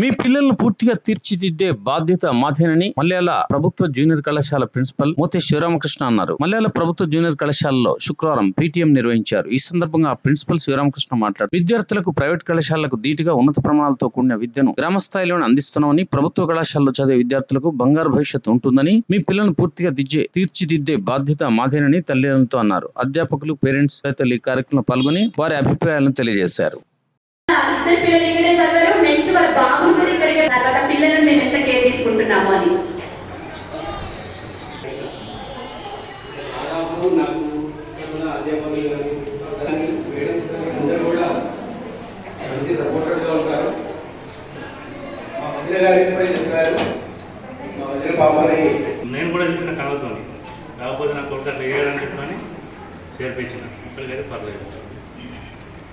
మీ పిల్లలను పూర్తిగా తీర్చిదిద్దే బాధ్యత మాదేనని మల్యాల ప్రభుత్వ జూనియర్ కళాశాల ప్రిన్సిపల్ మోతే శివరామకృష్ణ అన్నారు. మల్యాల ప్రభుత్వ జూనియర్ కళాశాలలో శుక్రవారం పీటీఎం నిర్వహించారు. ఈ సందర్భంగా ప్రిన్సిపల్ శివరామకృష్ణ మాట్లాడు విద్యార్థులకు ప్రైవేట్ కళాశాలకు ధీటుగా ఉన్నత ప్రమాణాలతో కూడిన విద్యను గ్రామ స్థాయిలోనే అందిస్తున్నామని ప్రభుత్వ కళాశాలలో చదివే విద్యార్థులకు బంగారు భవిష్యత్తు ఉంటుందని మీ పిల్లలను పూర్తిగా దిద్దే తీర్చిదిద్దే బాధ్యత మాదేనని తల్లిదండ్రులతో అన్నారు. అధ్యాపకులు పేరెంట్స్ తదితరులు ఈ కార్యక్రమంలో పాల్గొని వారి అభిప్రాయాలను తెలియజేశారు. ఇద్దరు పిల్లలు ఇక్కడే చదివారు. నెక్స్ట్ వాళ్ళ బాబు కూడా ఇక్కడికే తర్వాత పిల్లలను మేము ఎంత కేర్ తీసుకుంటున్నాము అని. అందరూ నేను కూడా చూసిన కలవుతోని కాకపోతే నా కొడుకు అట్లా చెప్పని చేర్పించిన. ఇప్పటికైతే పర్లేదు.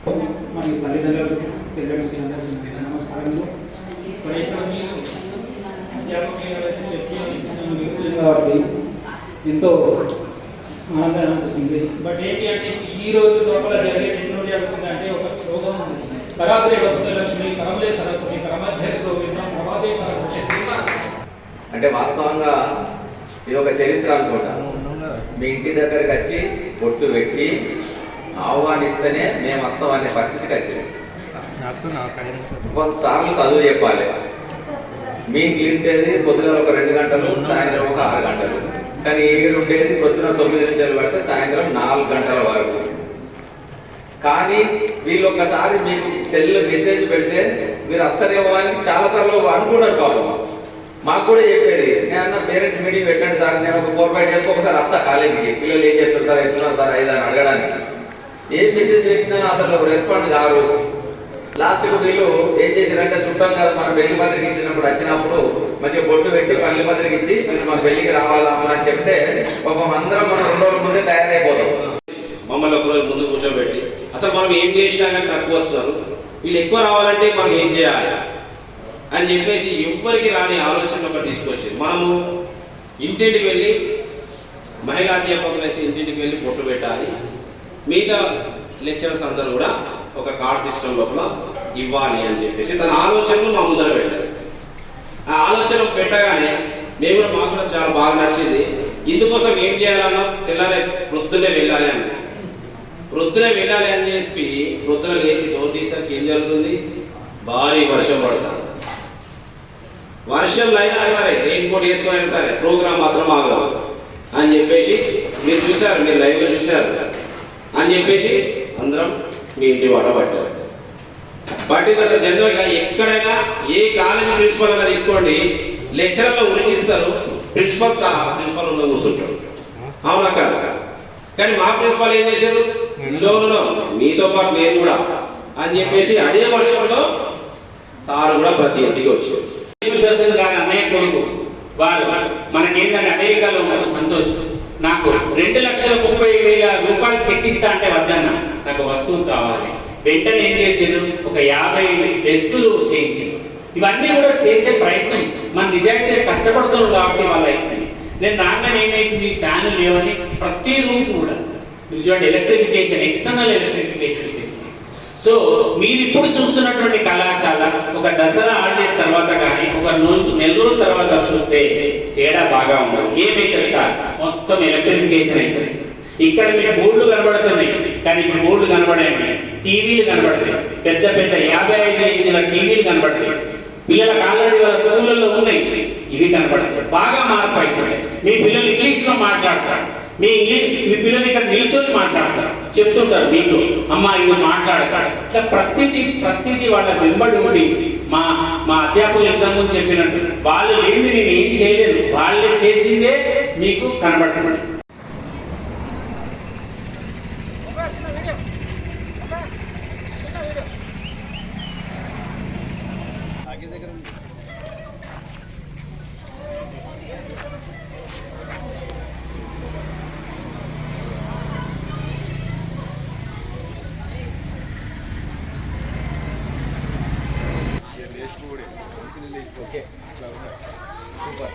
మరి తల్లిదండ్రులు పేరెంట్స్కి అందరికీ నా నమస్కారములు. మరి ఇక్కడ మీరు కాబట్టి ఎంతో ఆనందం అనిపిస్తుంది బట్ ఏంటి అంటే ఈ రోజు లోపల జరిగే ఎటువంటి అంటే ఒక శ్లోకం ఉంది. కరాగ్రే వసతి లక్ష్మి కరమలే సరస్వతి కరమశేఖ గోవిందం ప్రభాదే అంటే వాస్తవంగా ఇది ఒక చరిత్ర అనుకుంటా. మీ ఇంటి దగ్గరికి వచ్చి బొట్టు పెట్టి ఆహ్వానిస్తేనే మేము వస్తాం అనే పరిస్థితికి వచ్చింది కొంతసార్లు చదువు చెప్పాలి. మీ ఇంట్లో ఉండేది పొద్దున ఒక రెండు గంటలు సాయంత్రం ఒక ఆరు గంటలు. కానీ ఈడు ఉండేది పొద్దున తొమ్మిది నిమిషాలు పడితే సాయంత్రం నాలుగు గంటల వరకు. కానీ వీళ్ళు ఒకసారి మీకు సెల్ మెసేజ్ పెడితే మీరు వస్తారేమో అని చాలాసార్లు అనుకున్నారు కావాలి మాకు కూడా చెప్పేది నేను అన్న పేరెంట్స్ మీటింగ్ పెట్టండి సార్. నేను ఒక ఫోర్ ఫైవ్ డేస్ ఒకసారి వస్తా కాలేజీకి. పిల్లలు ఏం చెప్తారు సార్? ఎట్లున్నారు సార్? ఐదు అని అడగడానికి. ఏ మెసేజ్ పెట్టినా అసలు రెస్పాండ్ కారు లాస్ట్కు వీళ్ళు ఏం చేశారంటే చుట్టాం కాదు మనం పెళ్ళి పత్రిక ఇచ్చినప్పుడు వచ్చినప్పుడు మంచిగా బొట్టు పెట్టి పల్లి పత్రిక ఇచ్చి మీరు మా పెళ్ళికి రావాలా అని చెప్తే పాపం అందరం మనం రెండు రోజుల ముందే తయారైపోతాం. మమ్మల్ని ఒక రోజు ముందు కూర్చోబెట్టి అసలు మనం ఏం చేసినా కానీ తక్కువ వస్తున్నారు. వీళ్ళు ఎక్కువ రావాలంటే మనం ఏం చేయాలి? అని చెప్పేసి ఎవ్వరికి రాని ఆలోచన ఒకటి తీసుకొచ్చింది మనము ఇంటింటికి వెళ్ళి మహిళా అధ్యాపకులు అయితే ఇంటింటికి వెళ్ళి బొట్టు పెట్టాలి. మిగతా లెక్చరర్స్ అందరూ కూడా ఒక కార్డ్ సిస్టమ్ లోపల ఇవ్వాలి అని చెప్పేసి తన ఆలోచనలు మా ముందర పెట్టారు. ఆ ఆలోచన పెట్టగానే మేము కూడా మాకు కూడా చాలా బాగా నచ్చింది. ఇందుకోసం ఏం చేయాలన్నా తెల్లారే వృద్ధులే వెళ్ళాలి అని. వృద్ధులే వెళ్ళాలి అని చెప్పి వృద్ధులు లేచి డోర్ తీసరికి ఏం జరుగుతుంది? భారీ వర్షం పడుతుంది వర్షం అయినా సరే రెయిన్ కోట్ వేసుకుని సరే ప్రోగ్రామ్ మాత్రం ఆగదు. అని చెప్పేసి మీరు చూశారు మీరు లైవ్లో చూశారు. అని చెప్పేసి అందరం మీ ఇంటి వాట పట్టారు. పట్టిన తర్వాత జనరల్గా ఎక్కడైనా ఏ కాలేజీ ప్రిన్సిపల్ అయినా తీసుకోండి లెక్చరర్లో ఉరికిస్తారు ప్రిన్సిపల్ ప్రిన్సిపల్ ఉన్న కూర్చుంటాడు అవునా కాదు? కానీ మా ప్రిన్సిపల్ ఏం చేశారు? లోనులో మీతో పాటు నేను కూడా అని చెప్పేసి అదే వర్షంలో సార్ కూడా ప్రతి ఇంటికి వచ్చారు. సుదర్శన్ గారి అన్నయ్య కొడుకు వారు మనకేంటంటే అమెరికాలో ఉన్న సంతోషం. నాకు రెండు లక్షల ముప్పై వేల రూపాయలు చెక్ ఇస్తా అంటే వద్దన్న. నాకు వస్తువు కావాలి. వెంటనే ఏం చేసిండ్రు ఒక యాభై డెస్కులు చేయించాను ఇవన్నీ కూడా చేసే ప్రయత్నం. మన నిజాయితీ కష్టపడుతున్నాం కాబట్టి వాళ్ళు అవుతుంది నేను రాగానే ఏమైతుంది ఫ్యాన్లు లేవని ప్రతి రూమ్ కూడా. మీరు చూడండి ఎలక్ట్రిఫికేషన్ ఎక్స్టర్నల్ ఎలక్ట్రిఫికేషన్ చేసింది. సో మీరు ఇప్పుడు చూస్తున్నటువంటి కళాశాల ఒక దసరా ఒక నెల రోజుల తర్వాత చూస్తే తేడా బాగా ఉండదు. ఏమైతే సార్? మొత్తం ఎలక్ట్రిఫికేషన్ అవుతుంది ఇక్కడ మీకు బోర్డులు కనబడుతున్నాయి. కానీ ఇప్పుడు బోర్డులు కనబడాయండి టీవీలు కనబడతాయి. పెద్ద పెద్ద యాభై ఐదు ఇంచుల టీవీలు కనబడతాయి. పిల్లల ఆల్రెడీ వాళ్ళ స్కూళ్ళల్లో ఉన్నాయి. ఇవి కనబడతాయి. బాగా మార్పు అవుతుంది మీ పిల్లలు ఇంగ్లీష్లో మాట్లాడతారు. మీ ఇంగ్లీష్ మీ పిల్లలు ఇక్కడ నిల్చొని మాట్లాడతారు. చెప్తుంటారు మీకు. అమ్మ ఇది మాట్లాడతారు ఇట్లా ప్రతిదీ వాళ్ళ వెంబడి ఉండి మా మా అధ్యాపకులు ఇంతకు చెప్పినట్టు వాళ్ళు ఏంది నేను ఏం చేయలేదు. వాళ్ళు చేసిందే మీకు కనబడుతుంది. Okay. So, yeah.